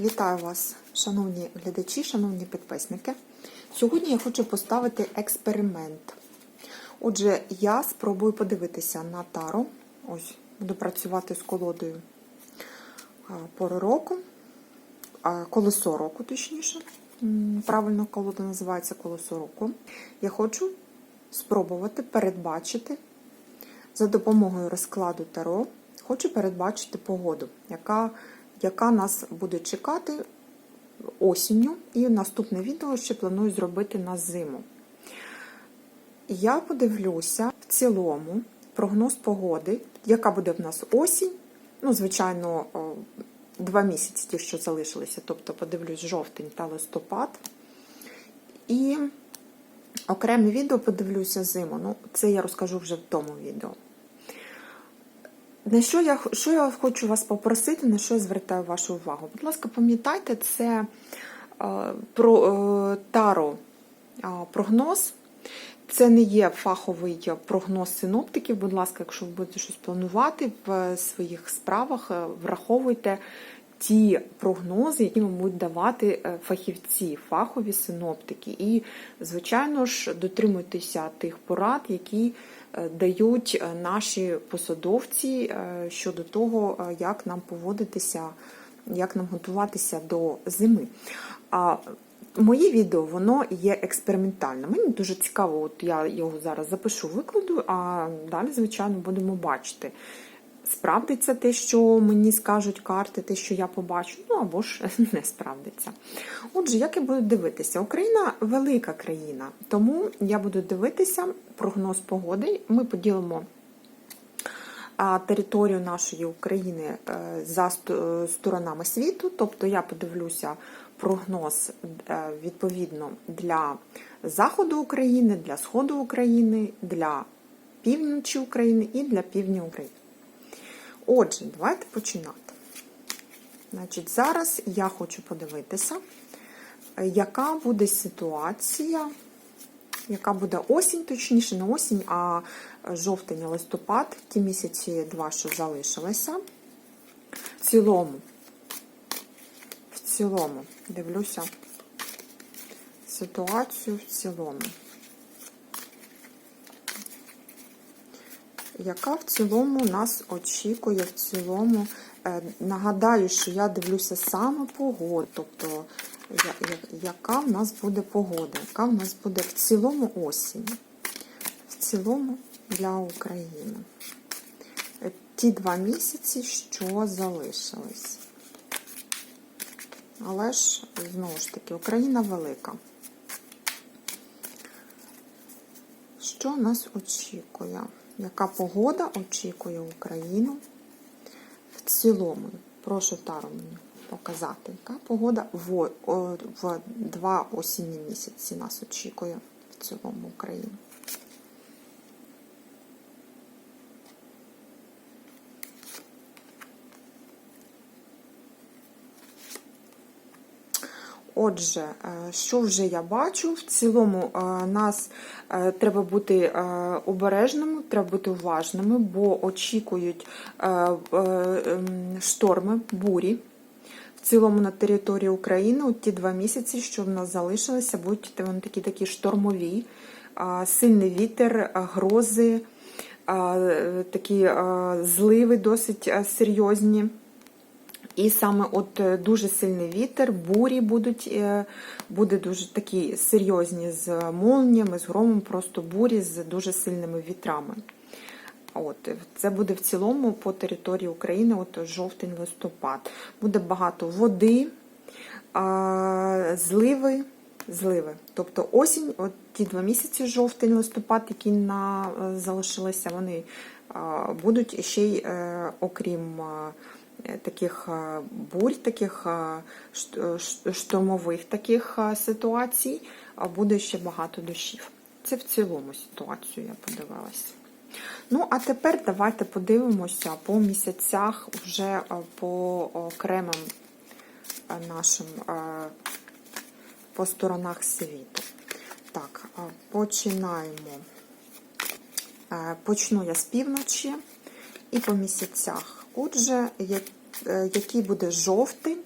Вітаю вас, шановні глядачі, шановні підписники. Сьогодні я хочу поставити експеримент. Отже, я спробую подивитися на тару. Ось, буду працювати з колодою пори року, колесо року, точніше. Правильно колода називається колесо року. Я хочу спробувати передбачити за допомогою розкладу Таро, хочу передбачити погоду, яка яка нас буде чекати осінню, і наступне відео ще планую зробити на зиму. Я подивлюся в цілому прогноз погоди, яка буде в нас осінь. Ну, звичайно, два місяці ті, що залишилися, тобто подивлюсь жовтень та листопад. І окреме відео подивлюся зиму. Ну, це я розкажу вже в тому відео. На що я що я хочу вас попросити, на що я звертаю вашу увагу? Будь ласка, пам'ятайте, це е, про е, таро е, прогноз. Це не є фаховий прогноз синоптиків. Будь ласка, якщо ви будете щось планувати в своїх справах, е, враховуйте ті прогнози, які вам будуть давати е, фахівці, фахові синоптики. І, звичайно ж, дотримуйтеся тих порад, які дають е, наші посадовці е, щодо того, е, як нам поводитися, як нам готуватися до зими. Моє відео воно є експериментальним. Мені дуже цікаво, от я його зараз запишу, викладу, а далі, звичайно, будемо бачити. Справдиться те, що мені скажуть карти, те, що я побачу, ну або ж не справдиться. Отже, як я буду дивитися? Україна велика країна, тому я буду дивитися прогноз погоди. Ми поділимо територію нашої України е, за сторонами світу, тобто я подивлюся прогноз е, відповідно для заходу України, для сходу України, для півночі України і для півдня України. Отже, давайте починати. Значить, зараз я хочу подивитися, яка буде ситуація, яка буде осінь, точніше, не осінь, а жовтень, листопад, ті місяці два, що залишилися. В цілому, в цілому, дивлюся ситуацію в цілому. Яка в цілому нас очікує в цілому? Е, Нагадаю, що я дивлюся саме погоду, тобто яка в нас буде погода, яка в нас буде в цілому осінь, в цілому для України. Е, Ті два місяці, що залишились. Але ж, знову ж таки, Україна велика. Що нас очікує? Яка погода очікує Україну в цілому? Прошу Тару мені показати, яка погода в, в два осінні місяці нас очікує в цілому Україну. Отже, е, що вже я бачу? В цілому е, нас е, треба бути обережними, треба бути уважними, бо очікують ем, шторми, бурі. В цілому на території України от ті два місяці, що в нас залишилися, будуть вони такі такі штормові, сильний вітер, грози, такі зливи досить серйозні. І саме от е, дуже сильний вітер, бурі будуть, е, буде дуже такі серйозні з молніями, з громом, просто бурі з дуже сильними вітрами. От, це буде в цілому по території України, от жовтень-листопад. Буде багато води, зливи, зливи. Тобто осінь, от ті два місяці, жовтень-листопад, які на, е, залишилися, вони будуть ще й, е, окрім. Е, Таких бурь, таких а, ш- ш- штормових таких ситуацій, буде ще багато дощів. Це в цілому ситуацію я подивилася. Ну, а тепер давайте подивимося по місяцях вже по окремим нашим по сторонах світу. Так, починаємо. Е, Почну я з півночі і по місяцях. Отже, е, який буде жовтень,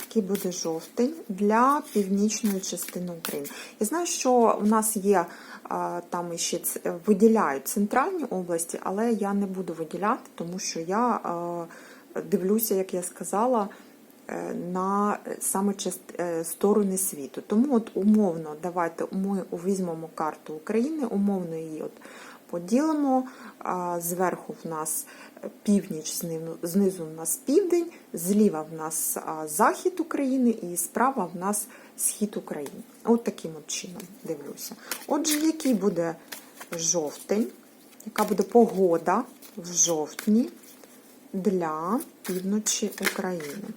який буде жовтень для північної частини України. Я знаю, що в нас є там ще виділяють центральні області, але я не буду виділяти, тому що я дивлюся, як я сказала, е, на саме е, сторони світу. Тому от умовно, давайте ми візьмемо карту України, умовно її от поділимо. Зверху в нас північ, знизу в нас південь, зліва в нас захід України і справа в нас схід України. От таким от чином дивлюся. Отже, який буде жовтень, яка буде погода в жовтні для півночі України?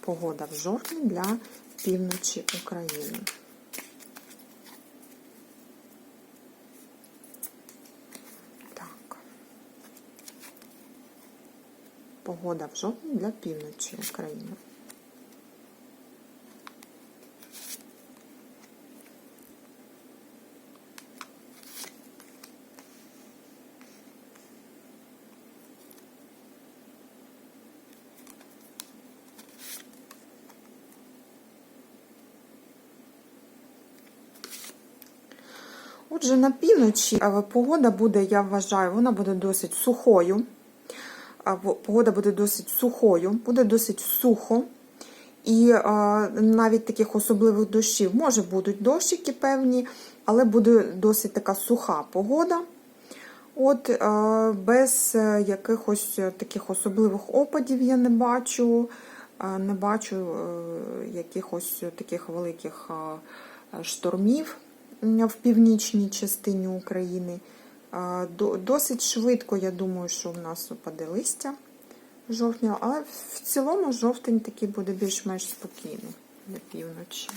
Погода в жовтні для півночі України. Погода в жовтні для півночі України. Отже, на півночі е, погода буде, я вважаю, вона буде досить сухою. А, Погода буде досить сухою, буде досить сухо. І е, навіть таких особливих дощів може будуть дощики певні, але буде досить така суха погода. От е, без е, якихось таких особливих опадів я не бачу. Е, Не бачу е, якихось таких великих е, штормів в північній частині України. До- Досить швидко, я думаю, що в нас опаде листя жовтня, але в цілому жовтень такий буде більш-менш спокійний для півночі.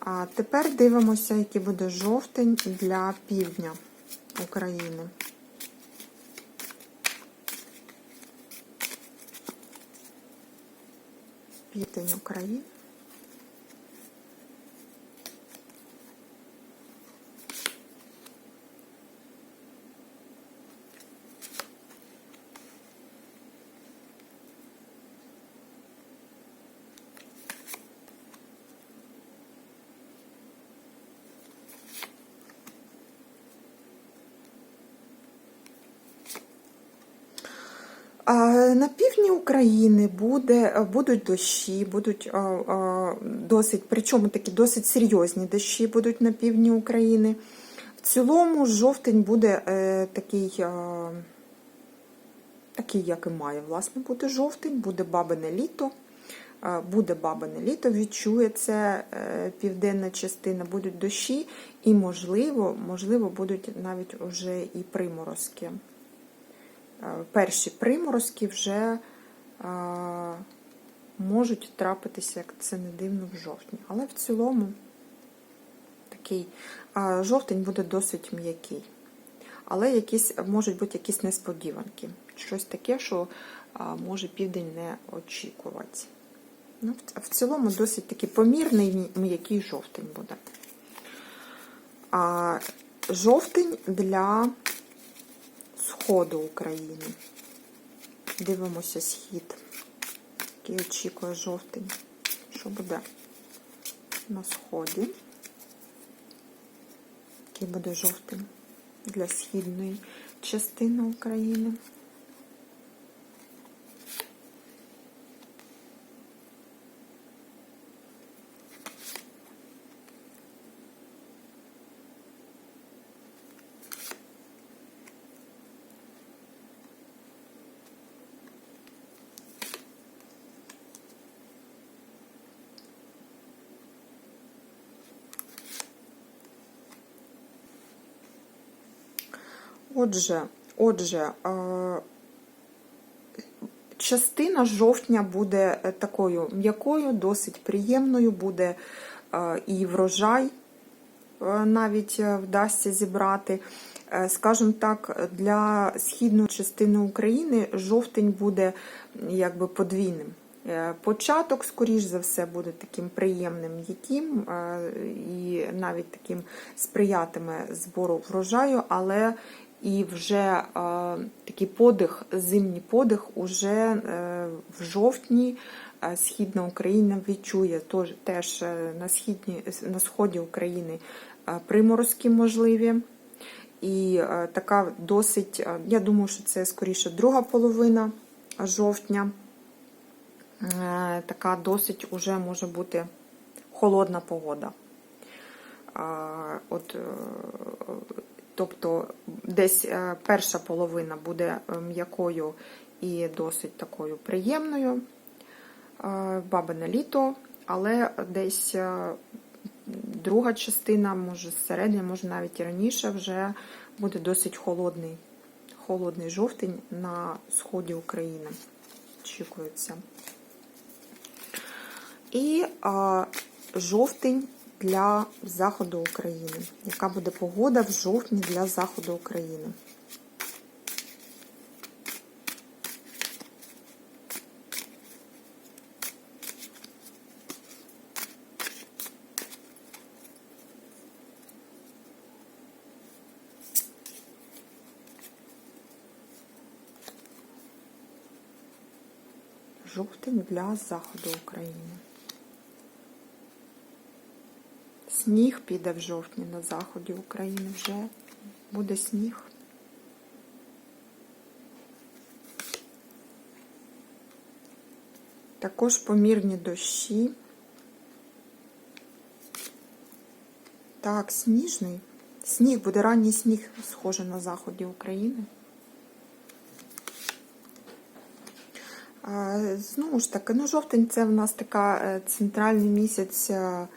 А тепер дивимося, який буде жовтень для півдня України. Південь України. А, На півдні України буде, будуть дощі, будуть а, а, досить, причому такі досить серйозні дощі будуть на півдні України. В цілому жовтень буде е, такий, а, такий, як і має, власне, бути жовтень, буде бабине літо. Буде бабине літо, відчує це е, південна частина, будуть дощі, і, можливо, можливо, будуть навіть уже і приморозки. Е, перші приморозки вже е, можуть трапитися, як це не дивно, в жовтні. Але в цілому такий е, жовтень буде досить м'який. Але якісь, можуть бути якісь несподіванки. Щось таке, що може південь не очікувати. Ну, в цілому досить такий помірний м'який жовтень буде. А жовтень для сходу України. Дивимося схід, який очікує жовтий. Що буде на сході? Який буде жовтий для східної частини України? Отже, отже, е, частина жовтня буде е, такою м'якою, досить приємною, буде е, і врожай навіть вдасться зібрати. Скажімо так, для східної частини України жовтень буде якби подвійним. Початок, скоріш за все, буде таким приємним, яким і навіть таким сприятиме збору врожаю, але і вже е, такий подих, зимній подих уже е, в жовтні е, східна Україна відчує тож- теж на, східні, на сході України приморозки можливі. І така досить, я думаю, що це скоріше друга половина жовтня. Така досить уже може бути холодна погода. От, тобто десь е, перша половина буде е, м'якою і досить такою приємною, е, бабине літо, але десь друга частина, може середня, може навіть і раніше, вже буде досить холодний, холодний жовтень на сході України. Очікується. І а, жовтень для заходу України. Яка буде погода в жовтні для заходу України? Жовтень для заходу України. Сніг піде в жовтні на заході України вже буде сніг. Також помірні дощі. Так, сніжний. Сніг буде ранній сніг, схоже на заході України. Знову ж таки, ну, жовтень це в нас така е, центральний місяць е,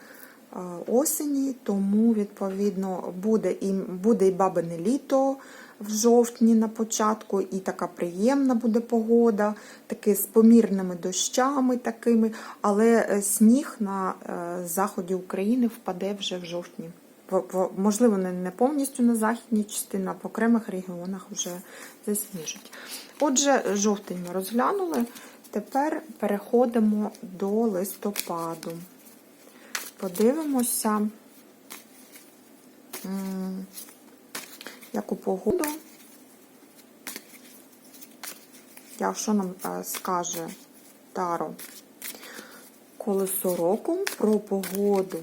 осені, тому, відповідно, буде і, буде і бабине літо в жовтні на початку, і така приємна буде погода, таки з помірними дощами такими, але е, сніг на е, заході України впаде вже в жовтні. Можливо, не повністю на західній частині, а в окремих регіонах вже засніжить. Отже, жовтень ми розглянули. Тепер переходимо до листопаду. Подивимося, яку погоду. Я, що нам е, скаже Таро колесо року про погоду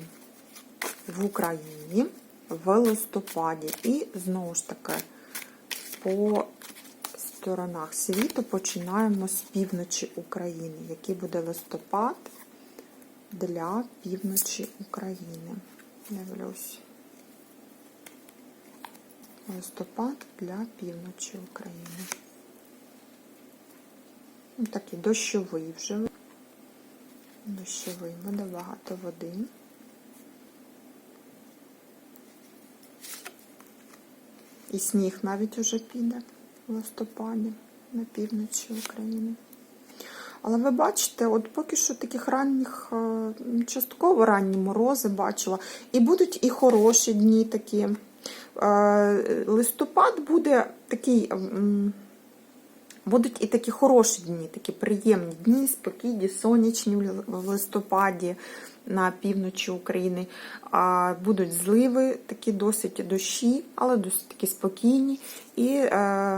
в Україні в листопаді. І знову ж таки по сторонах світу починаємо з півночі України. Який буде листопад для півночі України? Дивлюсь. Листопад для півночі України. Ну, Такий дощовий вже. Дощовий, буде багато води. І сніг навіть уже піде в листопаді на півночі України. Але ви бачите, от поки що таких ранніх, е, частково ранні морози бачила. І будуть і хороші дні такі. Е, Листопад буде такий. Будуть і такі хороші дні, такі приємні дні, спокійні, сонячні в листопаді на півночі України. А Будуть зливи, такі досить дощі, але досить такі спокійні. І е,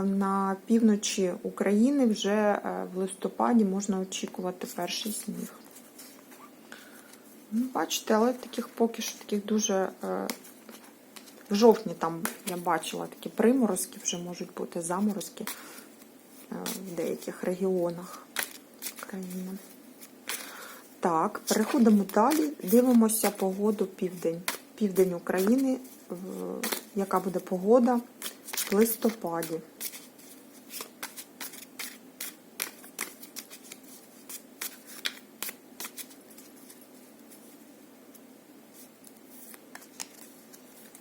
на півночі України вже е, в листопаді можна очікувати перший сніг. Ну, Бачите, але таких поки що таких дуже. Е, в жовтні там я бачила такі приморозки, вже можуть бути заморозки в деяких регіонах країни. Так, переходимо далі. Дивимося погоду південь. Південь України, яка буде погода в листопаді.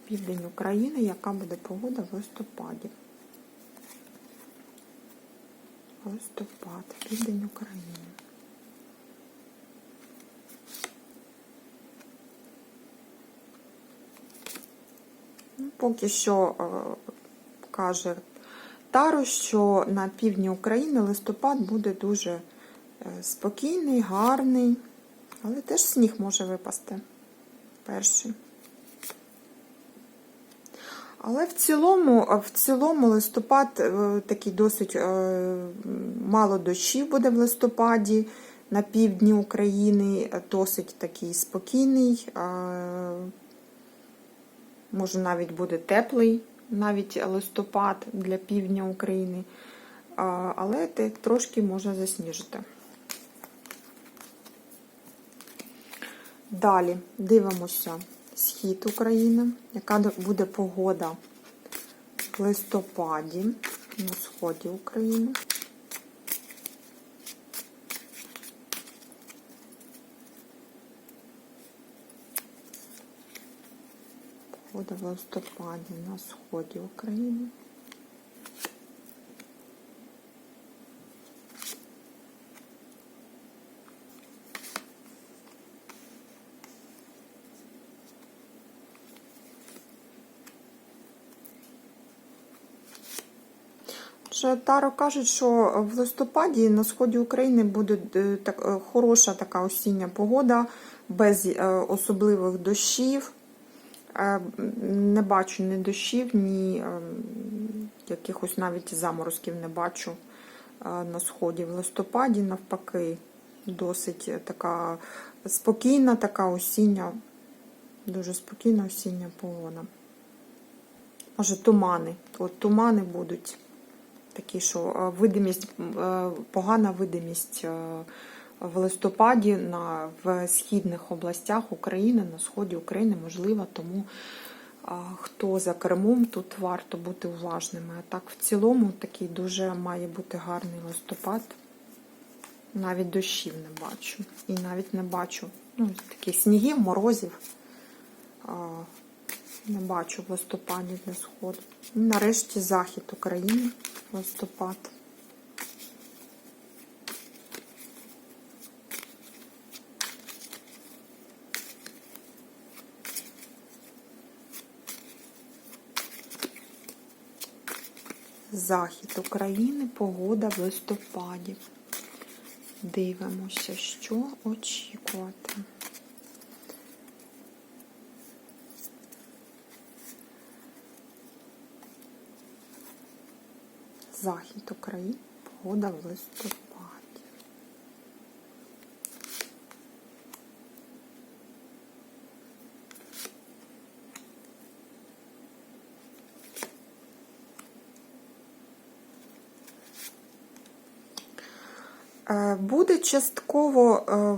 Південь України, яка буде погода в листопаді. Листопад, південь України. Ну, Поки що е, каже Таро, що на півдні України листопад буде дуже е, спокійний, гарний, але теж сніг може випасти перший. Але в цілому, в цілому листопад е, такий досить е, мало дощів буде в листопаді, На півдні України досить такий спокійний, може навіть буде теплий, навіть листопад для півдня України, але те трошки може засніжити. Далі дивимося схід України, яка буде погода в листопаді на сході України. Погода в листопаді на сході України. Вже Таро кажуть, що в листопаді на сході України буде е, так, е, хороша така осіння погода, без е, особливих дощів. Не бачу ні дощів, ні е, якихось навіть заморозків не бачу на сході. В листопаді, навпаки, досить така спокійна, така осіння, дуже спокійна осіння погода. Може, тумани. От тумани будуть такі, що е, видимість, е, погана видимість е, в листопаді на, в східних областях України, на сході України можливо, тому хто за кермом, тут варто бути уважними. А так, в цілому, такий дуже має бути гарний листопад. Навіть дощів не бачу. І навіть не бачу ну, таких снігів, морозів. Не бачу в листопаді для сходу. І нарешті захід України листопад. Захід України, погода в листопаді. Дивимося, що очікувати. Захід України, погода в листопаді. Буде частково е,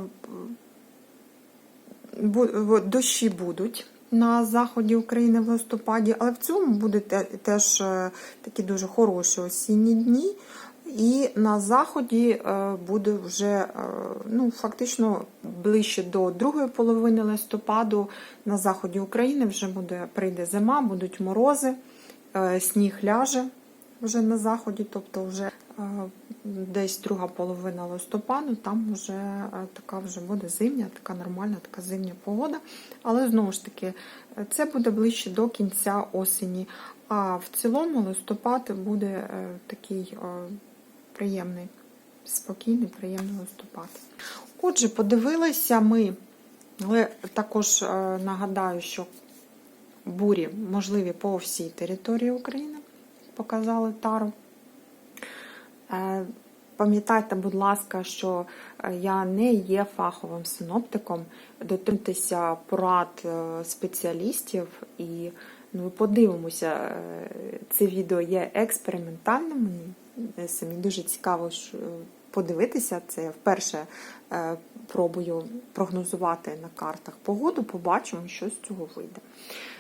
дощі будуть на заході України в листопаді, але в цьому будуть теж е, такі дуже хороші осінні дні. І на заході е, буде вже е, ну, фактично ближче до другої половини листопаду на заході України вже буде прийде зима, будуть морози, сніг ляже вже на заході, тобто вже десь друга половина листопаду, там вже е, така вже буде зимня, така нормальна, така зимня погода. Але знову ж таки, е, це буде ближче до кінця осені. А в цілому листопад буде е, такий е, приємний, спокійний, приємний листопад. Отже, подивилися ми, але також е, нагадаю, що бурі можливі по всій території України, показали тару. Е, Пам'ятайте, будь ласка, що е, я не є фаховим синоптиком. Дотримтеся порад е, спеціалістів і ну, подивимося, це відео є експериментальним. Самі дуже цікаво подивитися. Це я вперше пробую прогнозувати на картах погоду. Побачимо, що з цього вийде.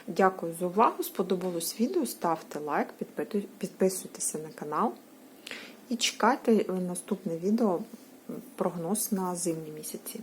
Дякую за увагу. Сподобалось відео. Ставте лайк, підписуйтеся на канал. І чекайте наступне відео прогноз на зимні місяці.